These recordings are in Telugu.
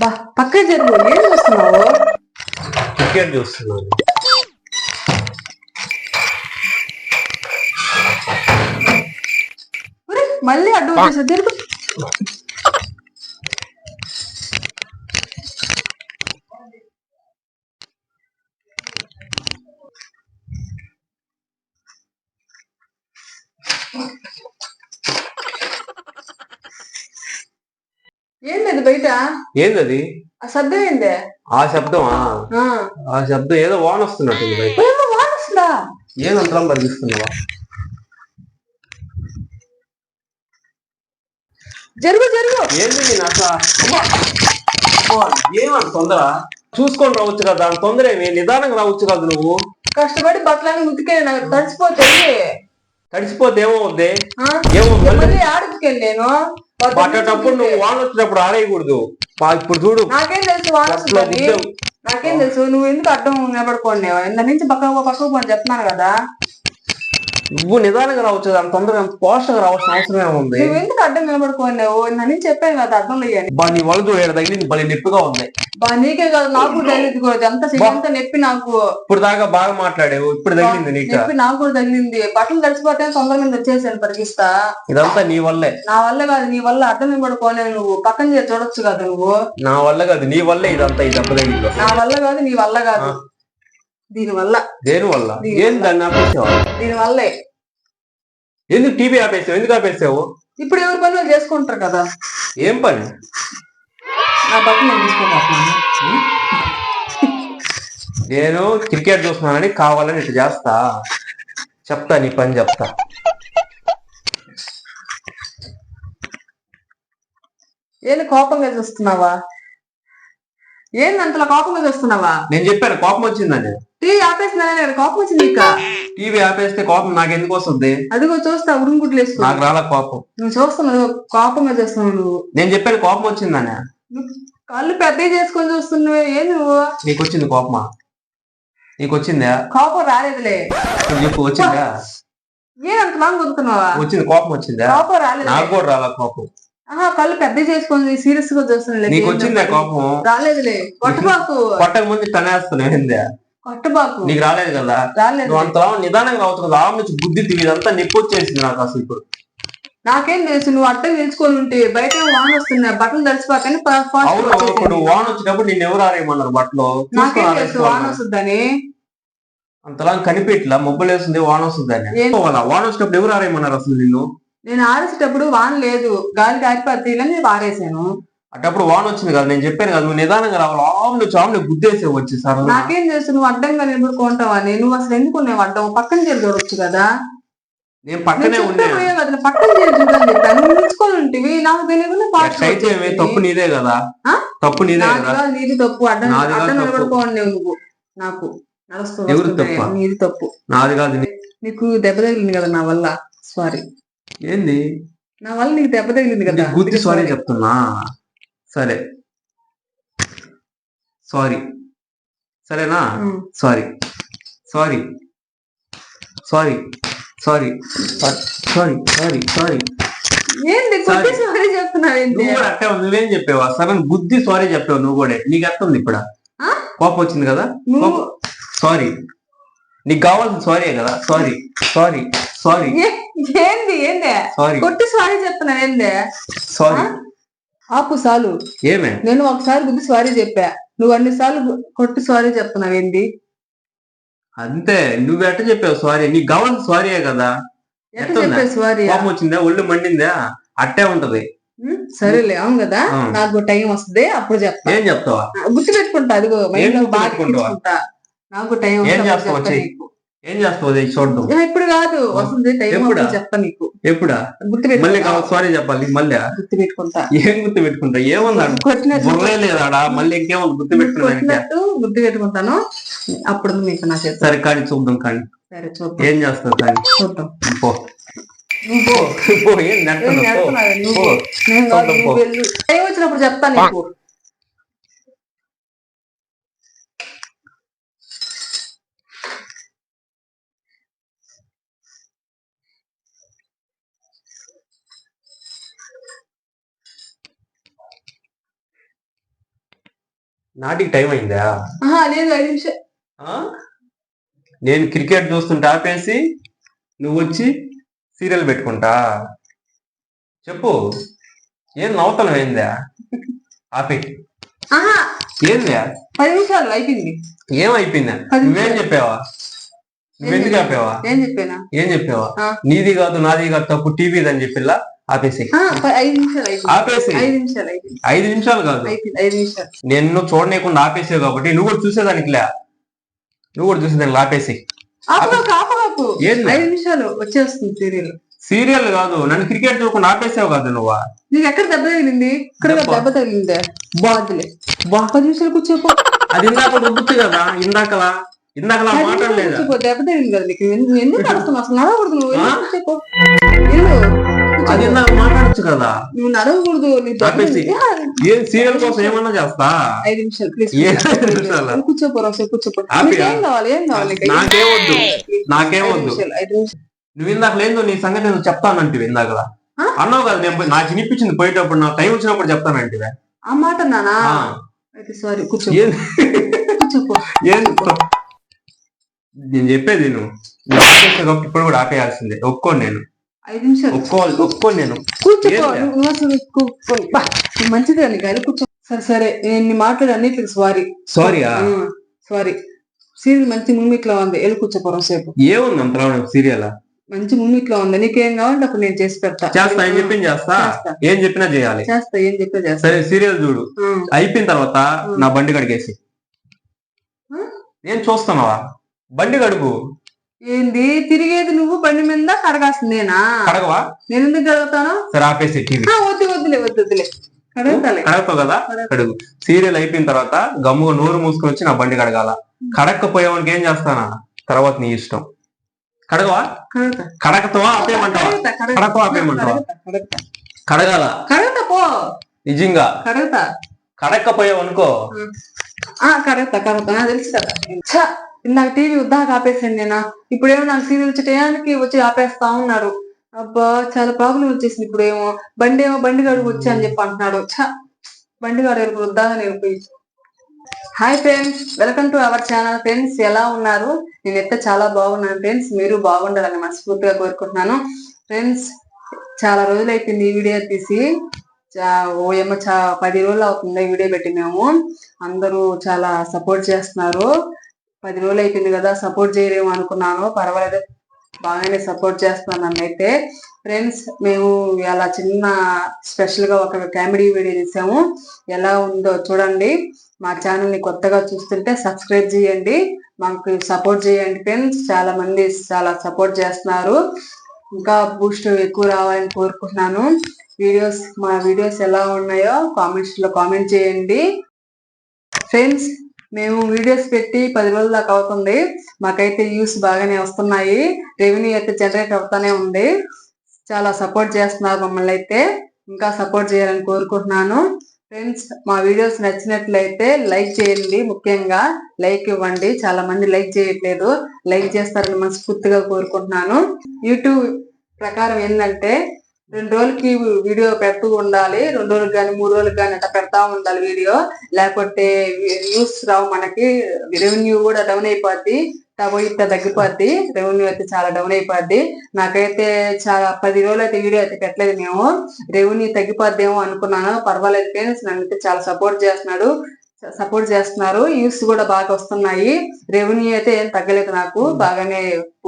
బా పక్క జరుగు. ఏం చూస్తున్నావు? క్రికెట్ చూస్తున్నాను. ఒరే, మళ్ళీ అడ్డు వచ్చేసా జరుగు ఏంది ఏందది? ఆ శబ్దం ఏందే? ఆ శబ్దమా? ఆ. ఆ శబ్దం ఏదో వాన వస్తున్నట్టుంది బయట. ఏమో వాన వస్తుందా? ఏమంతరం పరిగిస్తున్నావా జరుగు జరుగు. ఏంది నేను అసలు ఏమంత తొందర? చూసుకొని రావచ్చు కదా దాని తొందర ఏమి? నిదానంగా రావచ్చు కదా నువ్వు? కష్టపడి బట్టలన్నీ ఉతికే నాకు తడిసిపోతాయి తడిసిపోతే ఏమవుద్ది? ఆ? ఏమో మళ్ళీ మళ్ళీ ఆడుకెళ్ళి నేను? పట్టేటప్పుడు నువ్వు వాన వచ్చేటప్పుడు ఆరేయకూడదు పా- ఇప్పుడు చూడు. నాకేం తెలుసు వాన నాకేం తెలుసు? నువ్వు ఎందుకు అడ్డం నిలబడుకోండి? ఇంత నుంచి పక్కకు పక్కకు పని చెప్తున్నాను కదా. నువ్వు నిదానంగా రావచ్చు అంత తొందరగా అంత పోషంగా రావాల్సిన అవసరం ఏముంది నువ్వు ఎందుకు అడ్డం నిలబడుకోండి ఇంత నుంచి చెప్పాను కదా అడ్డం లేయని బా నీ వల్ల చూడ తగిలింది? భలే నొప్పిగా ఉంది. బా నీకే కాదు నాకు తగిలింది కూడా. ఎంత ఎంత నొప్పి నాకు? ఇప్పుడు దాకా బాగా మాట్లాడావు ఇప్పుడు తగిలింది నీకు. నొప్పి నాకు కూడా తగిలింది. బట్టలు తడిసిపోతే తొందరగా మీద వచ్చేసాను పరిగిస్తా ఇదంతా నీ వల్లే. నా వల్ల కాదు నీ వల్ల అడ్డం నిలబడుకోలేవు నువ్వు. పక్కన చూడొచ్చు కదా నువ్వు. నా వల్ల కాదు నీ వల్లే ఇదంతా ఈ దెబ్బ తగిలింది. నా వల్ల కాదు నీ వల్ల కాదు. దీని వల్ల దేని వల్ల ఏం దాన్ని ఆపేసావు? దీని వల్లే ఎందుకు టీవీ ఆపేసావు? ఎందుకు ఆపేసావు? ఇప్పుడు ఎవరి పని వాళ్ళు చేసుకుంటారు కదా. ఏం పని? నా బట్టలు నేను తీసుకుంటాను నేను క్రికెట్ చూస్తున్నానని కావాలని ఇట్లా చేస్తా. చెప్తా నీ పని చెప్తా. ఏంది కోపంగా చూస్తున్నావా? ఏంది అంతలా కోపంగా చూస్తున్నావా? నేను చెప్పాను కోపం వచ్చిందని. టీ ఆపేసినా కోపం వచ్చింది ఇక. టీవీ ఆపేస్తే కోపం నాకు ఎందుకు వస్తుంది? అదిగో చూస్తా ఉరుముగుడ్లు వేసుకో. నాకు రాలా కోపం. నువ్వు చూస్తున్నావు కోపంగా చూస్తున్నావు నువ్వు. నేను చెప్పాను కోపం వచ్చిందని కళ్ళు పెద్దవి చేసుకొని చూస్తున్నావే ఏ నువ్వు? నీకు వచ్చింది కోపమా? నీకు వచ్చిందా కోపం రాలేదులే. నువ్వు చెప్పు వచ్చిందా? ఏం అంతలా గుర్తున్నావా వచ్చింది కోపం వచ్చిందా? కోపం రాలేదు నాకు కూడా రాలా కోపం. ఆహా కళ్ళు పెద్ద చేసుకొని సీరియస్గా చూస్తున్నా నీకు వచ్చిందా కోపం? రాలేదులే కొట్టబాకు కొట్టక ముందు తనేస్తున్నావు ఏందా? కొట్టబాకు నీకు రాలేదు కదా? రాలేదు. నువ్వు అంత నిదానంగా కదా ఆ నుంచి బుద్ధి తిరిగి ఇదంతా నొప్పి వచ్చేసింది నాకు అసలు ఇప్పుడు. నాకేం తెలుసు నువ్వు అర్థం తెలుసుకొని ఉంటే బయట వాన వస్తున్నాయి బట్టలు తడిసిపోతాయని అవును ఇప్పుడు వాన వచ్చినప్పుడు నేను ఎవరు ఆరేయమన్నారు బట్టలు? నాకేం తెలుసు వాన. వస్తుందని. అంతలా కనిపెట్లా మొబ్బలు వేస్తుంది వాన వస్తుందని? వాన వచ్చినప్పుడు ఎవరు ఆరేయమన్నారు అసలు నిన్ను? నేను ఆరేసేటప్పుడు వాన లేదు గాలి గారిపత్తిలని ఆరేసాను అటప్పుడు వాన వచ్చింది కదా నేను చెప్పాను కదా నువ్వు నిదానంగా రావాలి ఆమె చాము గుద్దేసే వచ్చి సరే నాకేం తెలుసు నువ్వు అడ్డంగా నిలబడుకుంటావా నువ్వు అసలు ఎందుకు ఉన్నావు? అడ్డం పక్కన చేరి చూడొచ్చు కదా? నేను పక్కనే నేను ఉన్నా చెప్పే కదా పక్కన చేరి చూడని చెప్పాను నువ్వు ఉంటివి నాకు తెలియకుండా ఏమి, తప్పు పాటు నీదే కదా? తప్పు నీదే కదా. నీది తప్పు అడ్డం అడ్డం. నిలబడుకోండి నువ్వు నాకు. నడుస్తూ ఎవరు వస్తుంటే తప్ప? నీది తప్పు. నాది కాదు నీకు దెబ్బ తగిలింది కదా నా వల్ల? సారీ ఏంది? నా వల్ల నీకు దెబ్బ తగిలింది కదా? గుద్ది సారీ చెప్తున్నా. సరే. సారీ. సరేనా. Sorry. Sorry. Sorry. Sorry. Sorry. Sorry. Sorry. ఏంది కొట్టి సారీ చెప్తున్నావు నువ్వు కూడా అట్టే ఉంది. నువ్వేం చెప్పావా? సరే బుద్ధి సారీ చెప్పావు నువ్వు కూడా. నీకు ఎట్టుంది ఇప్పుడు? ఆ? కోపం వచ్చింది కదా? సారీ. నీకు కావాల్సిన సారీ కదా? సారీ. సారీ. సారీ. ఏంది? ఏంది? సారీ. కొట్టి సారీ చెప్తున్నావు ఏంది? సారీ. ఆపు సాలు. ఏమే? నేను ఒకసారి బుద్ధి సారీ చెప్పా. నువ్వు అన్ని సార్లు కొట్టి సారీ చెప్తున్నావు ఏంది? అంతే నువ్వు ఎట్ట చెప్పావు సారీ నీకు కావాల్సిన సారీయే కదా. సారీ కోపం వచ్చిందా? ఒళ్ళు మండిందా? అట్టే ఉంటది. సరేలే అవును కదా. నాకు టైం వస్తుంది అప్పుడు చెప్తా. ఏం చెప్తావా? గుర్తు పెట్టుకుంటా అదిగో మైండ్లో బాగా నాకు టైం వస్తుంది నీకు. ఏం చేస్తావు అది చూడడం? ఇప్పుడు కాదు. వస్తుంది టైం చెప్తా నీకు. ఎప్పుడా? గుర్తు మళ్ళీ పెట్టుకుంటా సారీ చెప్పాలి మళ్ళీ? గుర్తు పెట్టుకుంటా. ఏం గుర్తు పెట్టుకుంటా? ఏముందా లేదాడా? మళ్ళీ ఇంకేముంది గుర్తు కొట్టినట్టు గుర్తు పెట్టుకుంటాను. అప్పుడు నీకు నా చేస్తా సరే కానీ చూద్దాం కానీ. సరే చూద్దాం. ఏం చేస్తావు కానీ? చూద్దాం. పో. ఏం నెట్టదు, పో. చేస్తున్నావు? నువ్వు పో. పో. నేను కాదు, చూద్దాం, నువ్వు పో. వెళ్ళు. టైం వచ్చినప్పుడు చెప్తా నీకు నాటికి టైం అయిందా? లేదు ఐదు నిమిషాలు. ఆ? నేను క్రికెట్ చూస్తుంటే ఆపేసి నువ్వు వచ్చి సీరియల్ పెట్టుకుంటా. చెప్పు ఏం నవ్వుతాను ఏందా? ఆపే. ఏందా? పది నిమిషాలు అయిపోయింది. ఏం అయిపోయిందా? పది నువ్వేం చెప్పావా? నువ్వెందుకు ఆపావా? ఏం చెప్పానా? ఏం చెప్పావా. నీది కాదు నాది కాదు తప్పు టీవీది అని చెప్పిల్లా? ఆపేసి ఐదు నిమిషాలు ఆపేసి ఐదు నిమిషాలు ఐదు నిమిషాలు. కాదు. ఐదు నిమిషాలు నిన్ను చూడలేకుండా ఆపేసావు కాబట్టి నువ్వు కూడా చూసేదానికి లే. నువ్వు కూడా చూసేదానికి ఆపేసి? ఐదు నిమిషాలు వచ్చేస్తుంది సీరియల్ సీరియల్ కాదు నన్ను క్రికెట్ చూడకుండా ఆపేసావు కాదు నువ్వు. నీకు ఎక్కడ దెబ్బ తగిలింది? ఇక్కడ దెబ్బ. తగిలిందే? బాధలే. బా పది నిమిషాలు కూర్చోపో. అది ఇందాక రుబ్బుచ్చు కదా ఇందాకలా ఇందాకలా మాట్లాడలేదా? దెబ్బ తగిలింది కదా నీకు. ఎందు- ఎందుకు నడుస్తున్నావు అసలు నడవకూడదు నువ్వు. ఆ? అది ఇందాక మాట్లాడచ్చు కదా. నువ్వు నడవకూడదు నీకు ఏం సీరియల్ కోసం ఏమన్నా చేస్తా? ఐదు నిమిషాలు ప్లీజ్ ఏ ఐదు నిమిషాలా? కూర్చోపో రాసు కూర్చోపో. ఆపేయా? నీకు ఏం కావాలి ఏం కావాలి నీకు? నాకేం నాకేం ఐదు నిమిషాలు. నువ్వు ఇందాక లేదు నీ సంగతి నువ్వు చెప్తానంటివి ఇందాకలా ఆ? అన్నావు కదా నేను నాకు వినిపించింది పోయేటప్పుడు నాకు టైం వచ్చినప్పుడు చెప్తానంటివే ఆ మాట నానా. అయితే సారీ కూర్చో ఏం? కూర్చోపో. ఏం? నేను చెప్పేది నువ్వు ఇప్పుడు కూడా ఆపేయాల్సిందే. ఒప్పుకోను నేను. ఐదు నిమిషాలు. ఒప్పుకోవాలి ఒప్పుకోను నేను. ఏంలే? నువ్వు అసలు కూర్చో. మంచిది సరే సరే నేను మాట్లాడే అన్నిటికి సారీ సారీయా సారీ సీరియల్ మంచి ముమ్మిట్లో ఉంది. వెళ్ళి కూర్చోపోరం సేపు. ఏముంది అంతలో సీరియల్? మంచి ముమ్మిట్లో ఉంది. నీకేం కావాలంటే అప్పుడు నేను చేసి పెడతా. చేస్తా ఏం చెప్పింది చేస్తా. ఏం చెప్పినా చేయాలి. చేస్తా ఏం చెప్పే చేస్తా. సరే సీరియల్ చూడు. అయిపోయిన తర్వాత నా బండి కడిగేసి? ఏం చూస్తున్నావా? బండి కడుగు ఏంది? తిరిగేది నువ్వు బండి మీద కడగాల్సింది నేనా కడగవా నేను ఎందుకు కడుగుతాను సరే ఆపేసి టీవీ. ఆ, వద్దు వద్దులే వద్దు వద్దులే. కడుగుతాలే కడగతావు కదా? కడుగు. సీరియల్ అయిపోయిన తర్వాత గమ్ముగా నోరు మూసుకొని వచ్చి నా బండి కడగాల. కడక్కపోయేవానికి ఏం చేస్తానా? తర్వాత నీ ఇష్టం. కడగవా? కడుగుతా. కడగతావా ఆపేయమంటావా? కడుగుతా కడుగుతా. కడకవా ఆపేయమంటావా? కడుగుతా కడుగుతా. కడగాల. కడుగుతా పో. నిజంగా. కడుగుతా. కడక్కపోయావు అనుకో ఆ కరెక్ట్ కరెక్ట్ నాకు తెలుసు కదా. ఇందాక టీవీ ఉద్దాక ఆపేసాను నేను ఇప్పుడేమో నాకు సీరియల్ వచ్చే టయానికి వచ్చి ఆపేస్తా ఉన్నారు. అబ్బా చాలా ప్రాబ్లం వచ్చేసింది ఇప్పుడేమో. బండి ఏమో బండి గడుగు వచ్చి అని చెప్పి అంటున్నాడు. ఛ, బండి గారు ఇప్పుడు వృద్ధాగా నేను hi friends welcome to our channel. Friends ఎలా ఉన్నారు? నేనైతే చాలా బాగున్నాను ఫ్రెండ్స్. మీరు బాగుండాలని మనస్ఫూర్తిగా కోరుకుంటున్నాను. ఫ్రెండ్స్ చాలా రోజులు అయిపోయింది ఈ వీడియో తీసి. చా- ఓ ఏమో చా పది రోజులు అవుతుంది ఈ వీడియో పెట్టి మేము. అందరూ చాలా సపోర్ట్ చేస్తున్నారు. పది రోజులు అయిపోయింది కదా సపోర్ట్ చేయలేము అనుకున్నాను. పర్వాలేదు బాగానే సపోర్ట్ చేస్తున్నాను అన్నైతే అయితే ఫ్రెండ్స్ మేము అలా చిన్న స్పెషల్గా ఒక కామెడీ వీడియో తీసాము ఎలా ఉందో చూడండి. మా ఛానల్ని కొత్తగా చూస్తుంటే సబ్స్క్రైబ్ చేయండి. మాకు సపోర్ట్ చేయండి ఫ్రెండ్స్ చాలా మంది చాలా సపోర్ట్ చేస్తున్నారు. ఇంకా బూస్ట్ ఎక్కువ రావాలని కోరుకుంటున్నాను. వీడియోస్ మా వీడియోస్ ఎలా ఉన్నాయో కామెంట్స్లో కామెంట్ చేయండి. ఫ్రెండ్స్ మేము వీడియోస్ పెట్టి పది రోజుల దాకా అవుతుంది. మాకైతే వ్యూస్ బాగానే వస్తున్నాయి. రెవెన్యూ అయితే జనరేట్ అవుతానే ఉంది. చాలా సపోర్ట్ చేస్తున్నారు మమ్మల్ని అయితే. ఇంకా సపోర్ట్ చేయాలని కోరుకుంటున్నాను. ఫ్రెండ్స్ మా వీడియోస్ నచ్చినట్లయితే లైక్ చేయండి. ముఖ్యంగా లైక్ ఇవ్వండి. చాలా మంది లైక్ చేయట్లేదు. లైక్ చేస్తారని మనస్ఫూర్తిగా కోరుకుంటున్నాను. యూట్యూబ్ ప్రకారం ఏంటంటే రెండు రోజులకి వీడియో పెడుతూ ఉండాలి. రెండు రోజులకు కానీ మూడు రోజులకు కానీ అట్లా పెడతా ఉండాలి వీడియో. లేకపోతే వ్యూస్ రావు మనకి. రెవెన్యూ కూడా డౌన్ అయిపోద్ది. పోయి ఇట్లా తగ్గిపోద్ది. రెవెన్యూ అయితే చాలా డౌన్ అయిపోద్ది. నాకైతే చాలా పది రోజులు అయితే వీడియో అయితే పెట్టలేదు మేము. రెవెన్యూ తగ్గిపోద్దేమో అనుకున్నాను. పర్వాలేదు ఫ్రెండ్స్. నన్ను అయితే చాలా సపోర్ట్ చేస్తున్నాడు. సపోర్ట్ చేస్తున్నారు. యూస్ కూడా బాగా వస్తున్నాయి. రెవెన్యూ అయితే ఏం తగ్గలేదు నాకు. బాగానే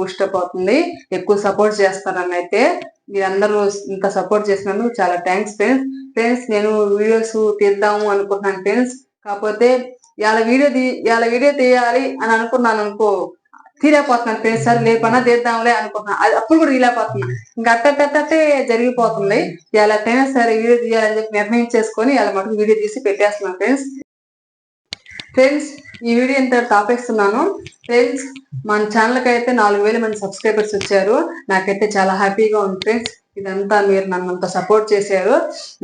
అప్ అవుతుంది. ఎక్కువ సపోర్ట్ చేస్తారని అయితే మీరందరూ ఇంత సపోర్ట్ చేసినందుకు చాలా థ్యాంక్స్ ఫ్రెండ్స్. ఫ్రెండ్స్ నేను వీడియోస్ తీద్దాము అనుకుంటున్నాను ఫ్రెండ్స్. కాకపోతే ఇవాళ వీడియో తీ ఇవాళ వీడియో తీయాలి అని అనుకున్నాను అనుకో తీలేకపోతున్నాను ఫ్రెండ్స్. సరే లేపన్నా తీద్దాంలే అనుకుంటున్నాను అది అప్పుడు కూడా తీలేకపోతున్నాను ఇంకా అట్టట్టే జరిగిపోతుంది. ఇలా అయినా సరే వీడియో తీయాలని చెప్పి నిర్ణయం చేసుకొని ఇలా మటుకు వీడియో తీసి పెట్టేస్తున్నాను ఫ్రెండ్స్. ఫ్రెండ్స్ ఈ వీడియో ఇంత తాపేస్తున్నాను ఫ్రెండ్స్ మన ఛానల్కి అయితే నాలుగు వేల మంది సబ్స్క్రైబర్స్ వచ్చారు. నాకైతే చాలా హ్యాపీగా ఉంది ఫ్రెండ్స్ ఇదంతా మీరు నన్ను అంత సపోర్ట్ చేశారు.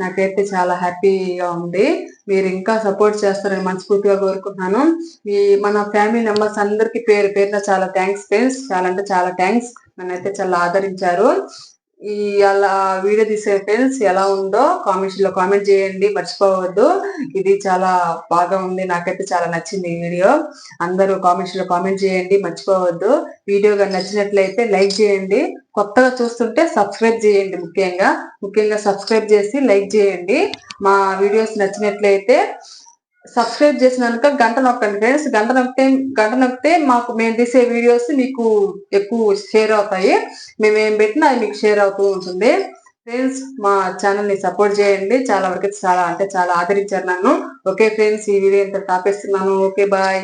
నాకైతే చాలా హ్యాపీగా ఉంది. మీరు ఇంకా సపోర్ట్ చేస్తారని మనస్ఫూర్తిగా కోరుకుంటున్నాను. మీ మన ఫ్యామిలీ మెంబర్స్ అందరికి పేరు పేరున చాలా థ్యాంక్స్ ఫ్రెండ్స్ చాలా అంటే చాలా థ్యాంక్స్ నన్ను అయితే చాలా ఆదరించారు. ఈ అలా వీడియో తీసే ఫ్రెండ్స్ ఎలా ఉందో కామెంట్స్లో కామెంట్ చేయండి మర్చిపోవద్దు. ఇది చాలా బాగా ఉంది నాకైతే చాలా నచ్చింది ఈ వీడియో. అందరూ కామెంట్స్లో కామెంట్ చేయండి మర్చిపోవద్దు. వీడియో కానీ నచ్చినట్లయితే లైక్ చేయండి. కొత్తగా చూస్తుంటే సబ్స్క్రైబ్ చేయండి ముఖ్యంగా. ముఖ్యంగా సబ్స్క్రైబ్ చేసి లైక్ చేయండి. మా వీడియోస్ నచ్చినట్లయితే సబ్స్క్రైబ్ చేసినాక గంట నొక్కండి ఫ్రెండ్స్ గంట నొక్కితే గంట నొక్కితే మాకు మేము తీసే వీడియోస్ మీకు ఎక్కువ షేర్ అవుతాయి. మేము ఏం పెట్టినా అది మీకు షేర్ అవుతూ ఉంటుంది. ఫ్రెండ్స్ మా ఛానల్ని సపోర్ట్ చేయండి. చాలా వరకు చాలా అంటే చాలా ఆదరించారు నన్ను. ఓకే ఫ్రెండ్స్ ఈ వీడియో ఇంత తాపేస్తున్నాను. Okay bye